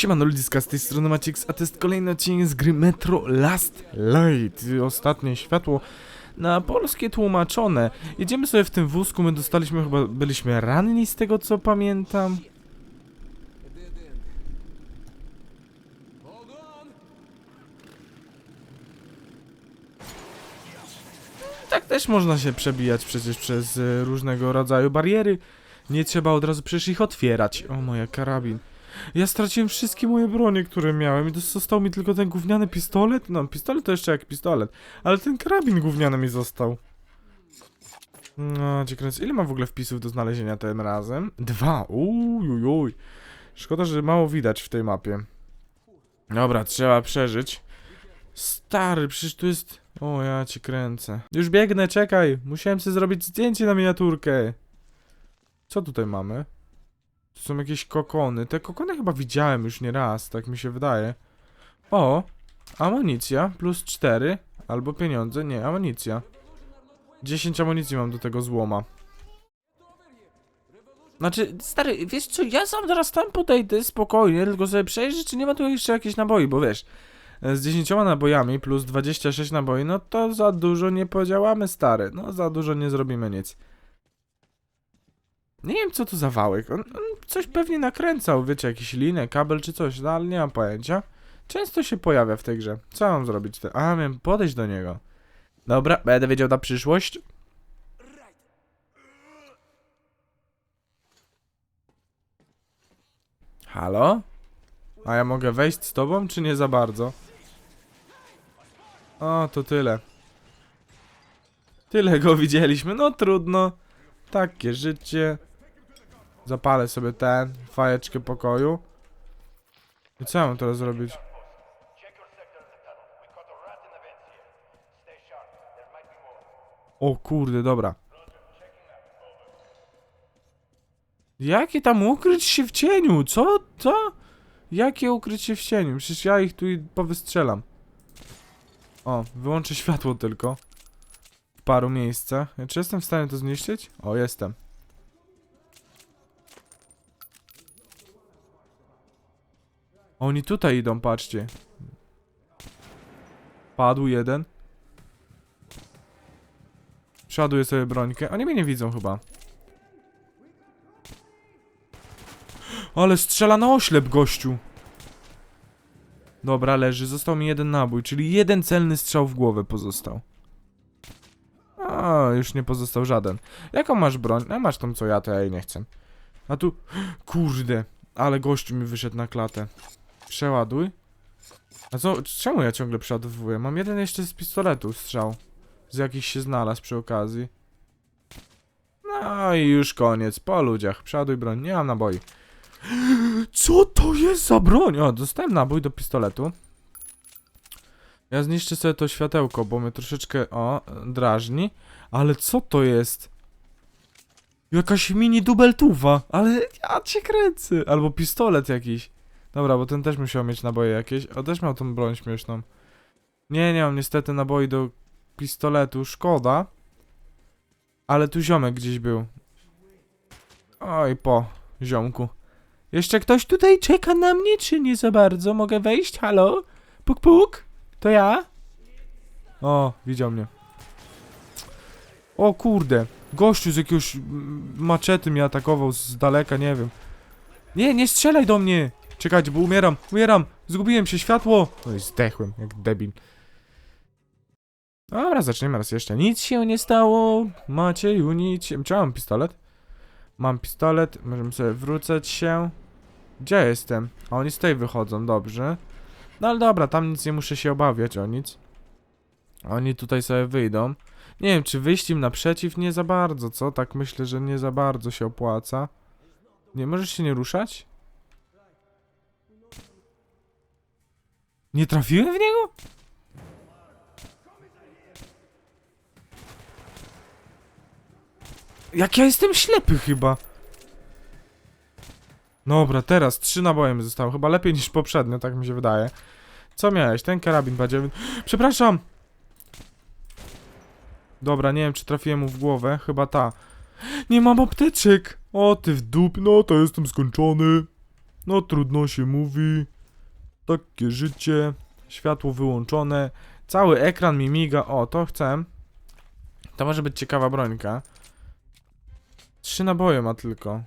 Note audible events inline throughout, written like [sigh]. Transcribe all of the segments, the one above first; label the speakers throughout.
Speaker 1: Siemano ludziska, z tej strony Maciek, a to jest kolejny odcinek z gry Metro Last Light. Ostatnie światło na polskie tłumaczone. Jedziemy sobie w tym wózku, my dostaliśmy chyba, byliśmy ranni z tego co pamiętam. Tak też można się przebijać przecież przez e, różnego rodzaju bariery. Nie trzeba od razu przecież ich otwierać. O, moja karabin. Ja straciłem wszystkie moje bronie, które miałem i został mi tylko ten gówniany pistolet. No, pistolet to jeszcze jak pistolet, ale ten karabin gówniany mi został. No, kręcę. Ile mam w ogóle wpisów do znalezienia tym razem? Dwa. Ujujuj. Szkoda, że mało widać w tej mapie. Dobra, trzeba przeżyć. Stary, przecież tu jest... O, ja cię kręcę. Już biegnę, czekaj. Musiałem sobie zrobić zdjęcie na miniaturkę. Co tutaj mamy? Tu są jakieś kokony. Te kokony chyba widziałem już nie raz, tak mi się wydaje. O, amunicja plus 4 albo pieniądze, nie, amunicja. 10 amunicji mam do tego złoma. Znaczy, stary, wiesz co, ja sam teraz tam podejdę spokojnie, tylko sobie przejrzę, czy nie ma tu jeszcze jakieś naboi, bo wiesz, e, z 10 nabojami plus 26 naboi, no to za dużo nie podziałamy, stary. No, za dużo nie zrobimy nic. Nie wiem, co tu za wałek. On, on coś pewnie nakręcał, wiecie, jakiś linę, kabel czy coś, no ale nie mam pojęcia. Często się pojawia w tej grze. Co mam zrobić? A, miałem podejść do niego. Dobra, będę wiedział na przyszłość. Halo? A ja mogę wejść z tobą, czy nie za bardzo? O, to tyle. Tyle go widzieliśmy, no trudno. Takie życie. Zapalę sobie ten, fajeczkę pokoju. I co ja mam teraz zrobić? O kurde, dobra. Jakie tam ukryć się w cieniu? Co? Co? Jakie ukryć się w cieniu? Przecież ja ich tu i powystrzelam. O, wyłączę światło tylko. W paru miejscach. Czy jestem w stanie to zniszczyć? O, jestem. Oni tutaj idą, patrzcie. Padł jeden. Przeładuję sobie brońkę. Oni mnie nie widzą chyba. Ale strzela na oślep, gościu. Dobra, leży. Został mi jeden nabój, czyli jeden celny strzał w głowę pozostał. A, już nie pozostał żaden. Jaką masz broń? A masz tą co ja, to ja jej nie chcę. A tu... Kurde. Ale gościu mi wyszedł na klatę. Przeładuj. A co? Czemu ja ciągle przeładowuję? Mam jeden jeszcze z pistoletu strzał. Z jakiś się znalazł przy okazji. No i już koniec. Po ludziach. Przeładuj broń. Nie mam naboi. Co to jest za broń? O, dostałem nabój do pistoletu. Ja zniszczę sobie to światełko, bo mnie troszeczkę, o, drażni. Ale co to jest? Jakaś mini dubeltuwa, ale ja cię kręcę. Albo pistolet jakiś. Dobra, bo ten też musiał mieć naboje jakieś. O, też miał tą broń śmieszną. Nie, nie mam niestety naboi do pistoletu, szkoda. Ale tu ziomek gdzieś był. Oj, po ziomku. Jeszcze ktoś tutaj czeka na mnie, czy nie za bardzo? Mogę wejść? Halo? Puk, puk? To ja? O, widział mnie. O kurde. Gościu z jakiegoś maczety mnie atakował z daleka, nie wiem. Nie, nie strzelaj do mnie! Czekajcie, bo umieram, umieram! Zgubiłem się, światło! No i zdechłem, jak debil. Dobra, zaczniemy raz jeszcze. Nic się nie stało. Macieju, nic się... Czy ja mam pistolet? Mam pistolet, możemy sobie wrócać się. Gdzie jestem? A oni z tej wychodzą, dobrze. No ale dobra, tam nic nie muszę się obawiać o nic. Oni tutaj sobie wyjdą. Nie wiem, czy wyjść im naprzeciw? Nie za bardzo, co? Tak myślę, że nie za bardzo się opłaca. Nie, możesz się nie ruszać? Nie trafiłem w niego? Jak ja jestem ślepy chyba. Dobra, teraz trzy naboje mi zostało. Chyba lepiej niż poprzednio, tak mi się wydaje. Co miałeś? Ten karabin badziewy. [gasps] Przepraszam! Dobra, nie wiem czy trafiłem mu w głowę. Chyba ta. Nie mam apteczek! O ty w dup, no to jestem skończony. No trudno się mówi. Takie życie. Światło wyłączone. Cały ekran mi miga. O, to chcę. To może być ciekawa brońka. Trzy naboje ma tylko.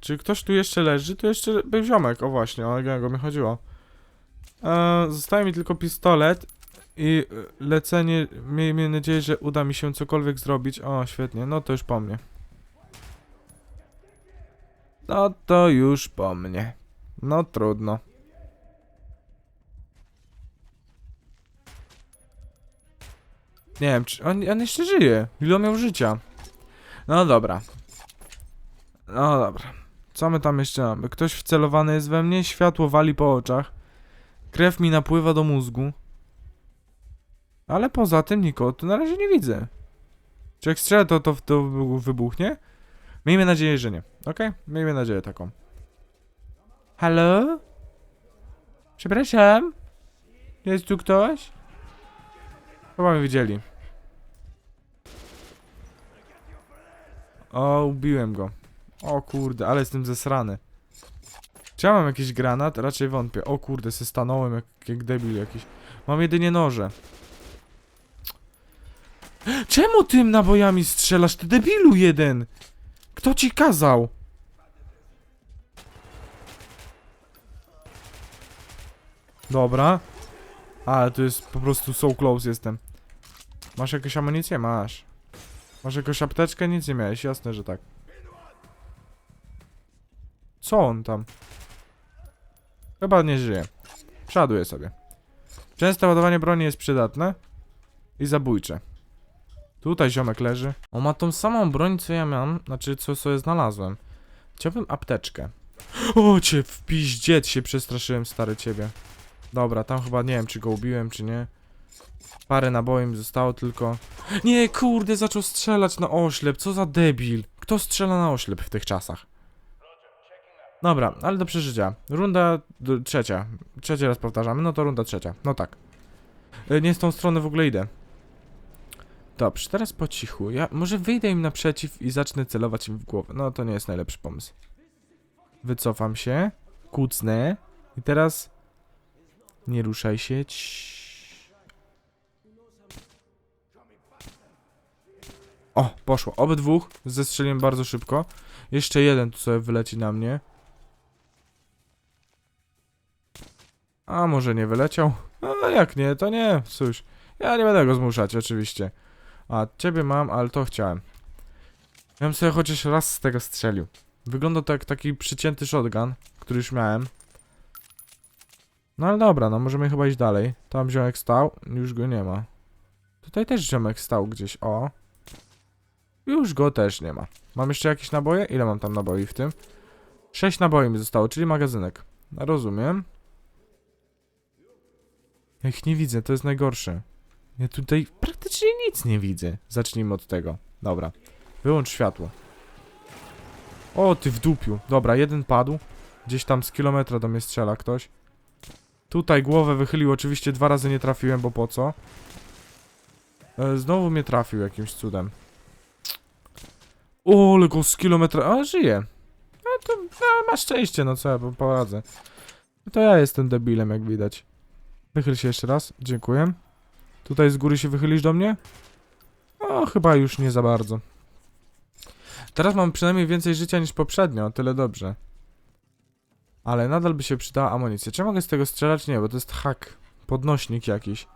Speaker 1: Czy ktoś tu jeszcze leży? Tu jeszcze był ziomek. O właśnie, o go mi chodziło. Eee, zostaje mi tylko pistolet i e, lecenie. Miejmy nadzieję, że uda mi się cokolwiek zrobić. O, świetnie. No to już po mnie. No to już po mnie. No trudno. Nie wiem, czy on, on jeszcze żyje. Ile on miał życia? No dobra. No dobra. Co my tam jeszcze mamy? Ktoś wcelowany jest we mnie, światło wali po oczach. Krew mi napływa do mózgu. Ale poza tym nikogo tu na razie nie widzę. Czy jak strzelę, to, to, to wybuchnie? Miejmy nadzieję, że nie. Okej? Miejmy nadzieję taką. Halo? Przepraszam? Jest tu ktoś? Chyba mnie widzieli. O, ubiłem go. O kurde, ale jestem zesrany. Czy ja mam jakiś granat? Raczej wątpię. O kurde, se stanąłem jak, jak debil jakiś. Mam jedynie noże. Czemu tym nabojami strzelasz, ty debilu jeden? Kto ci kazał? Dobra. Ale to jest po prostu so close jestem. Masz jakąś amunicję? Masz. Masz jakąś apteczkę? Nic nie miałeś, jasne, że tak. Co on tam? Chyba nie żyje. Przeładuje sobie. Częste ładowanie broni jest przydatne i zabójcze. Tutaj ziomek leży. On ma tą samą broń, co ja mam, znaczy co sobie znalazłem. Chciałbym apteczkę. O cię w piździec się przestraszyłem, stary ciebie. Dobra, tam chyba nie wiem, czy go ubiłem, czy nie. Parę naboi zostało tylko. Nie, kurde, zaczął strzelać na oślep, co za debil. Kto strzela na oślep w tych czasach? Dobra, ale do przeżycia. Runda trzecia. Trzeci raz powtarzamy, no to runda trzecia. No tak. E, Nie z tą stronę w ogóle idę. Dobrze, teraz po cichu. Ja może wyjdę im naprzeciw i zacznę celować im w głowę. No to nie jest najlepszy pomysł. Wycofam się, kucnę i teraz nie ruszaj się. Ciii. O, poszło. Obydwóch zestrzeliłem bardzo szybko. Jeszcze jeden tu sobie wyleci na mnie. A może nie wyleciał? A jak nie, to nie. Cóż, ja nie będę go zmuszać, oczywiście. A, ciebie mam, ale to chciałem. Ja bym sobie chociaż raz z tego strzelił. Wygląda to jak taki przycięty shotgun, który już miałem. No ale dobra, no możemy chyba iść dalej. Tam ziomek stał, już go nie ma. Tutaj też ziomek stał gdzieś, o. Już go też nie ma. Mam jeszcze jakieś naboje? Ile mam tam naboi w tym? Sześć naboi mi zostało, czyli magazynek. Rozumiem. Ja ich nie widzę, to jest najgorsze. Ja tutaj praktycznie nic nie widzę. Zacznijmy od tego. Dobra. Wyłącz światło. O, ty w dupiu. Dobra, jeden padł. Gdzieś tam z kilometra do mnie strzela ktoś. Tutaj głowę wychylił, oczywiście dwa razy nie trafiłem, bo po co? E, znowu mnie trafił jakimś cudem. O, ale go z kilometra... A, żyje. No to no, masz szczęście, no co ja po- poradzę. No to ja jestem debilem, jak widać. Wychyl się jeszcze raz. Dziękuję. Tutaj z góry się wychylisz do mnie? O, chyba już nie za bardzo. Teraz mam przynajmniej więcej życia niż poprzednio, tyle dobrze. Ale nadal by się przydała amunicja. Czy mogę z tego strzelać? Nie, bo to jest hak. Podnośnik jakiś.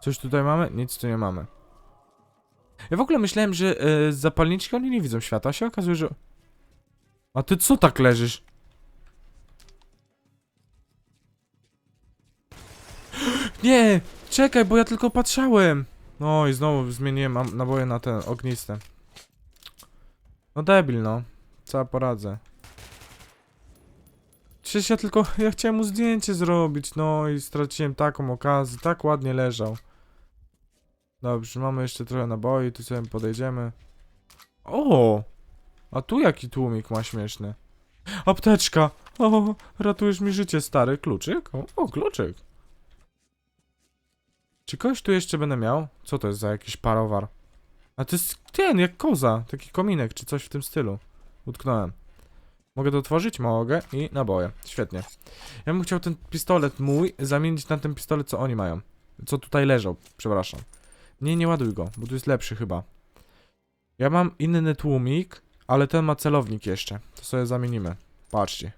Speaker 1: Coś tutaj mamy? Nic tu nie mamy. Ja w ogóle myślałem, że e, zapalniczki oni nie widzą świata, a się okazuje, że... A ty co tak leżysz? [gasps] Nie! Czekaj, bo ja tylko patrzałem. No i znowu zmieniłem naboje na ten ogniste. No debil, no. Co ja poradzę? Przecież ja tylko, ja chciałem mu zdjęcie zrobić, no i straciłem taką okazję, tak ładnie leżał. Dobrze, mamy jeszcze trochę naboi, tu sobie podejdziemy. O! A tu jaki tłumik ma śmieszny. Apteczka! O, ratujesz mi życie, stary. Kluczyk? O, o kluczyk. Czy kogoś tu jeszcze będę miał? Co to jest za jakiś parowar? A to jest ten, jak koza. Taki kominek, czy coś w tym stylu. Utknąłem. Mogę to otworzyć? Mogę. I naboje. Świetnie. Ja bym chciał ten pistolet mój zamienić na ten pistolet, co oni mają. Co tutaj leżał, przepraszam. Nie, nie ładuj go, bo tu jest lepszy chyba. Ja mam inny tłumik, ale ten ma celownik jeszcze. To sobie zamienimy. Patrzcie.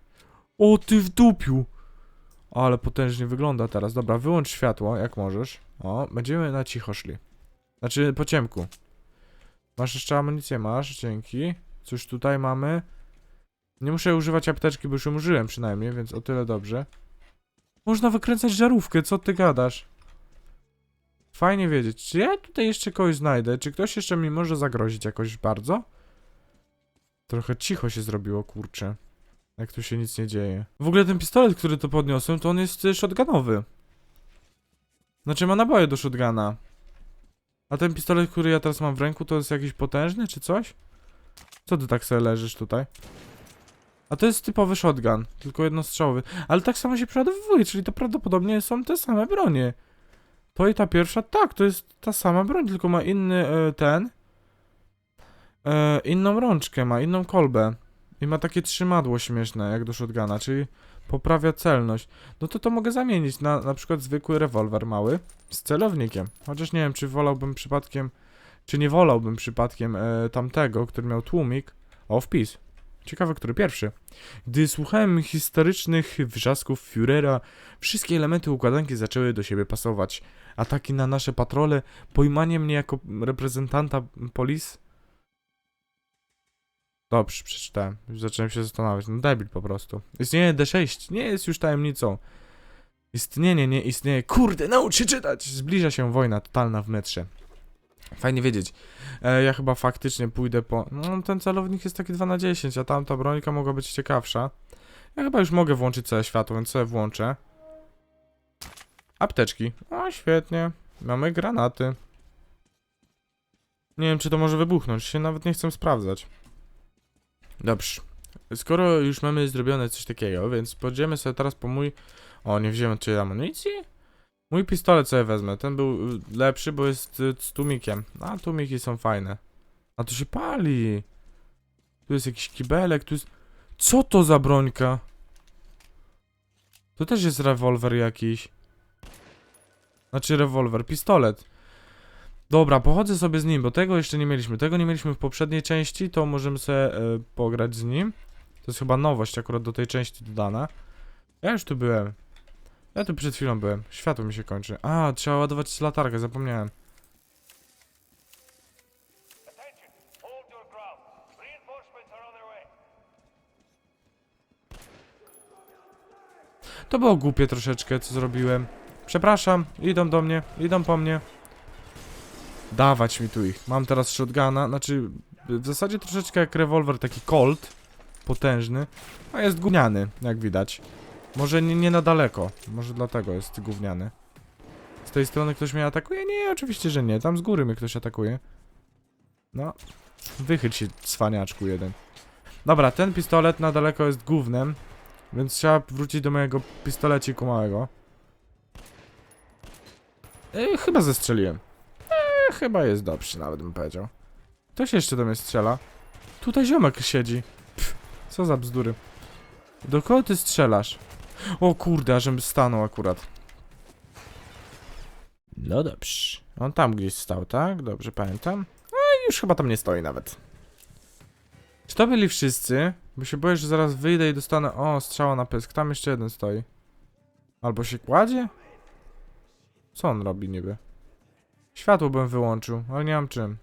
Speaker 1: O, ty w dupiu! Ale potężnie wygląda teraz. Dobra, wyłącz światło, jak możesz. O, będziemy na cicho szli. Znaczy, po ciemku. Masz jeszcze amunicję? Masz, dzięki. Cóż tutaj mamy? Nie muszę używać apteczki, bo już ją użyłem przynajmniej, więc o tyle dobrze. Można wykręcać żarówkę, co ty gadasz? Fajnie wiedzieć. Czy ja tutaj jeszcze kogoś znajdę? Czy ktoś jeszcze mi może zagrozić jakoś bardzo? Trochę cicho się zrobiło, kurczę. Jak tu się nic nie dzieje. W ogóle ten pistolet, który to podniosłem, to on jest y, shotgunowy. Znaczy ma naboje do shotguna. A ten pistolet, który ja teraz mam w ręku, to jest jakiś potężny, czy coś? Co ty tak sobie leżysz tutaj? A to jest typowy shotgun, tylko jednostrzałowy. Ale tak samo się przeładowuje, czyli to prawdopodobnie są te same bronie. To i ta pierwsza, tak, to jest ta sama broń, tylko ma inny e, ten. E, inną rączkę, ma inną kolbę. I ma takie trzymadło śmieszne, jak do shotguna, czyli poprawia celność. No to to mogę zamienić na na przykład zwykły rewolwer mały z celownikiem. Chociaż nie wiem, czy wolałbym przypadkiem, czy nie wolałbym przypadkiem e, tamtego, który miał tłumik. O, wpis. Ciekawe, który pierwszy. Gdy słuchałem historycznych wrzasków Führera, wszystkie elementy układanki zaczęły do siebie pasować. Ataki na nasze patrole, pojmanie mnie jako reprezentanta polis. Dobrze, przeczytałem. Już zacząłem się zastanawiać. No debil po prostu. Istnienie D6 nie jest już tajemnicą. Istnienie nie istnieje. Kurde, naucz się czytać! Zbliża się wojna totalna w metrze. Fajnie wiedzieć. E, ja chyba faktycznie pójdę po... No, ten celownik jest taki 2 na 10, a tamta brońka mogła być ciekawsza. Ja chyba już mogę włączyć całe światło, więc sobie włączę. Apteczki. O, świetnie. Mamy granaty. Nie wiem, czy to może wybuchnąć. Się nawet nie chcę sprawdzać. Dobrze. Skoro już mamy zrobione coś takiego, więc pójdziemy sobie teraz po mój... O, nie wziąłem czy amunicji? Mój pistolet sobie wezmę. Ten był y, lepszy, bo jest y, z tłumikiem. A, tłumiki są fajne. A to się pali. Tu jest jakiś kibelek, tu jest... Co to za brońka? To też jest rewolwer jakiś. Znaczy rewolwer, pistolet. Dobra, pochodzę sobie z nim, bo tego jeszcze nie mieliśmy. Tego nie mieliśmy w poprzedniej części, to możemy sobie e, pograć z nim. To jest chyba nowość akurat do tej części dodana. Ja już tu byłem. Ja tu przed chwilą byłem. Światło mi się kończy. A, trzeba ładować latarkę, zapomniałem. To było głupie troszeczkę, co zrobiłem. Przepraszam, idą do mnie, idą po mnie. Dawać mi tu ich. Mam teraz shotguna, znaczy w zasadzie troszeczkę jak rewolwer, taki Colt, potężny, a jest gówniany, jak widać. Może nie, nie na daleko, może dlatego jest gówniany. Z tej strony ktoś mnie atakuje? Nie, oczywiście, że nie, tam z góry mnie ktoś atakuje. No, wychyl się, cwaniaczku jeden. Dobra, ten pistolet na daleko jest gównem, więc trzeba wrócić do mojego pistoleciku małego. E, chyba zestrzeliłem. E, chyba jest dobrze, nawet bym powiedział. Ktoś jeszcze do mnie strzela. Tutaj ziomek siedzi. Pff, co za bzdury. Do kogo ty strzelasz? O kurde, ażem stanął akurat. No dobrze. On tam gdzieś stał, tak? Dobrze pamiętam. No i już chyba tam nie stoi nawet. Czy to byli wszyscy? Bo się boję, że zaraz wyjdę i dostanę... O, strzała na pysk. Tam jeszcze jeden stoi. Albo się kładzie? Co on robi niby? Światło bym wyłączył, ale nie mam czym.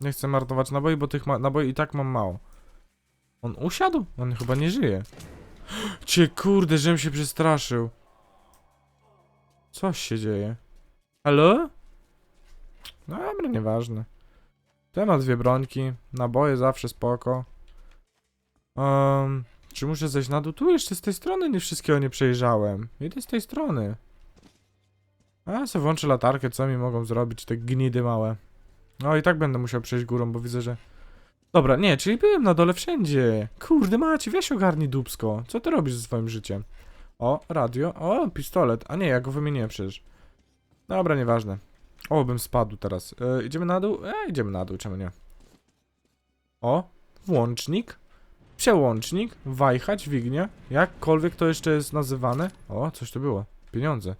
Speaker 1: Nie chcę marnować naboi, bo tych naboi i tak mam mało. On usiadł? On chyba nie żyje. Cie kurde, żem się przestraszył. Coś się dzieje. Halo? No dobra, nieważne. Temat dwie brońki, naboje zawsze spoko. Um, czy muszę zejść na dół? Tu jeszcze z tej strony nie wszystkiego nie przejrzałem. Idę z tej strony. A ja sobie włączę latarkę, co mi mogą zrobić te gnidy małe. No i tak będę musiał przejść górą, bo widzę, że... Dobra, nie, czyli byłem na dole wszędzie. Kurde Macie, weź ogarnij dupsko. Co ty robisz ze swoim życiem? O, radio. O, pistolet. A nie, ja go wymieniłem przecież. Dobra, nieważne. O, bym spadł teraz. E, idziemy na dół? E, idziemy na dół, czemu nie? O, włącznik. przełącznik, wajcha, dźwignia, jakkolwiek to jeszcze jest nazywane. O, coś tu było. Pieniądze.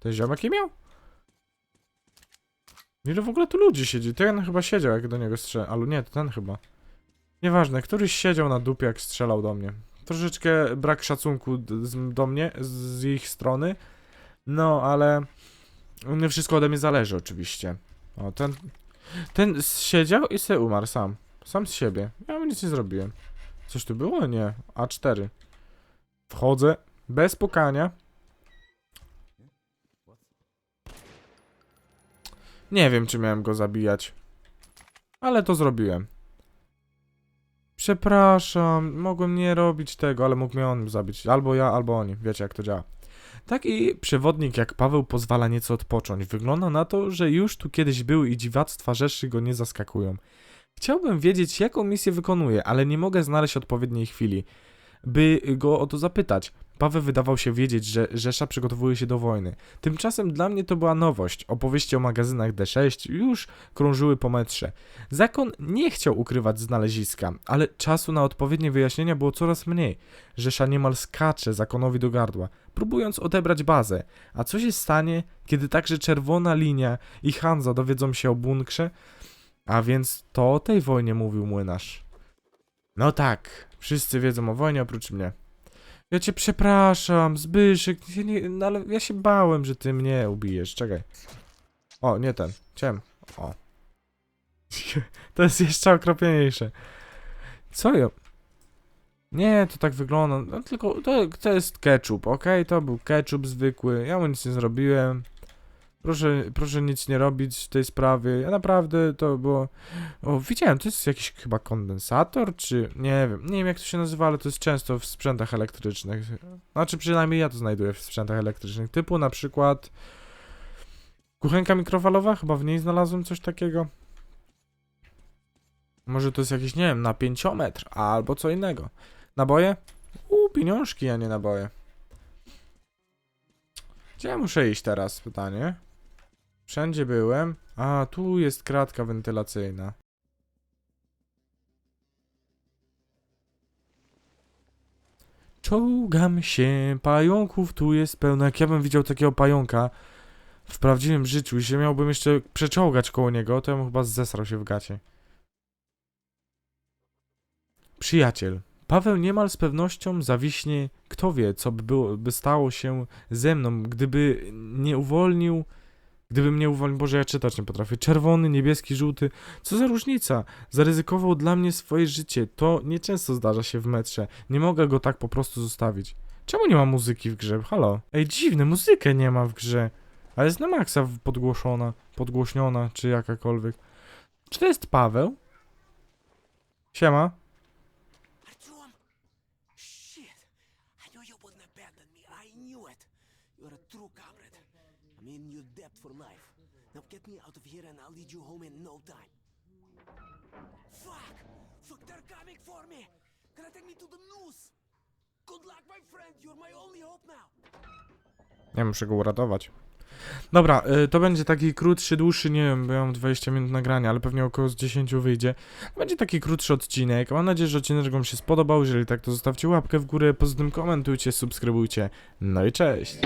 Speaker 1: Ten ziomek je miał? Ile w ogóle tu ludzi siedzi? Ten chyba siedział, jak do niego strzelał. Ale nie, to ten chyba. Nieważne, któryś siedział na dupie, jak strzelał do mnie. Troszeczkę brak szacunku do mnie, z ich strony. No, ale nie wszystko ode mnie zależy, oczywiście. O, ten, ten siedział i se umarł sam. Sam z siebie. Ja mu nic nie zrobiłem. Coś tu było? Nie. A4. Wchodzę bez pukania. Nie wiem, czy miałem go zabijać. Ale to zrobiłem. Przepraszam, mogłem nie robić tego, ale mógł mnie on zabić. Albo ja, albo oni. Wiecie, jak to działa. Taki przewodnik jak Paweł pozwala nieco odpocząć. Wygląda na to, że już tu kiedyś był i dziwactwa Rzeszy go nie zaskakują. Chciałbym wiedzieć, jaką misję wykonuje, ale nie mogę znaleźć odpowiedniej chwili, by go o to zapytać. Paweł wydawał się wiedzieć, że Rzesza przygotowuje się do wojny. Tymczasem dla mnie to była nowość. Opowieści o magazynach D6 już krążyły po metrze. Zakon nie chciał ukrywać znaleziska, ale czasu na odpowiednie wyjaśnienia było coraz mniej. Rzesza niemal skacze zakonowi do gardła, próbując odebrać bazę. A co się stanie, kiedy także Czerwona Linia i Hanza dowiedzą się o bunkrze? A więc to o tej wojnie mówił młynarz. No tak, wszyscy wiedzą o wojnie oprócz mnie. Ja cię przepraszam, Zbyszek, ja nie, no ale ja się bałem, że ty mnie ubijesz, czekaj. O, nie ten, chciałem, o. [laughs] To jest jeszcze okropniejsze. Co ja? Nie, to tak wygląda, no tylko to, to jest ketchup, okej? To był ketchup zwykły, ja mu nic nie zrobiłem. Proszę, proszę nic nie robić w tej sprawie. Ja naprawdę to było. O, widziałem, to jest jakiś chyba kondensator, czy. Nie wiem, nie wiem jak to się nazywa, ale to jest często w sprzętach elektrycznych. Znaczy, przynajmniej ja to znajduję w sprzętach elektrycznych. Typu na przykład. Kuchenka mikrofalowa, chyba w niej znalazłem coś takiego. Może to jest jakiś, nie wiem, napięciometr albo co innego. Naboje? Uuu, pieniążki, a nie naboje. Gdzie ja muszę iść teraz? Pytanie. Wszędzie byłem. A, tu jest kratka wentylacyjna. Czołgam się, pająków tu jest pełno. Jak ja bym widział takiego pająka w prawdziwym życiu i się miałbym jeszcze przeczołgać koło niego, to ja bym chyba zesrał się w gacie. Przyjaciel. Paweł niemal z pewnością zawiśnie, kto wie, co by, było, by stało się ze mną, gdyby nie uwolnił, gdybym nie uwolnił, Boże, ja czytać nie potrafię, czerwony, niebieski, żółty, co za różnica, zaryzykował dla mnie swoje życie, to nieczęsto zdarza się w metrze, nie mogę go tak po prostu zostawić. Czemu nie ma muzyki w grze? Halo? Ej, dziwne, muzykę nie ma w grze, ale jest na maksa podgłoszona, podgłośniona, czy jakakolwiek. Czy to jest Paweł? Siema.
Speaker 2: Get me out of here and I'll lead you home in no time. Fuck! Fuck, they're coming for me! Gonna take me to the noose! Good luck, my friend. You're my only hope now.
Speaker 1: Ja muszę go uratować. Dobra, y, to będzie taki krótszy, dłuższy, nie wiem, bo ja mam 20 minut nagrania, ale pewnie około z 10 wyjdzie. Będzie taki krótszy odcinek. Mam nadzieję, że odcinek Wam się spodobał. Jeżeli tak, to zostawcie łapkę w górę, poza tym komentujcie, subskrybujcie. No i cześć!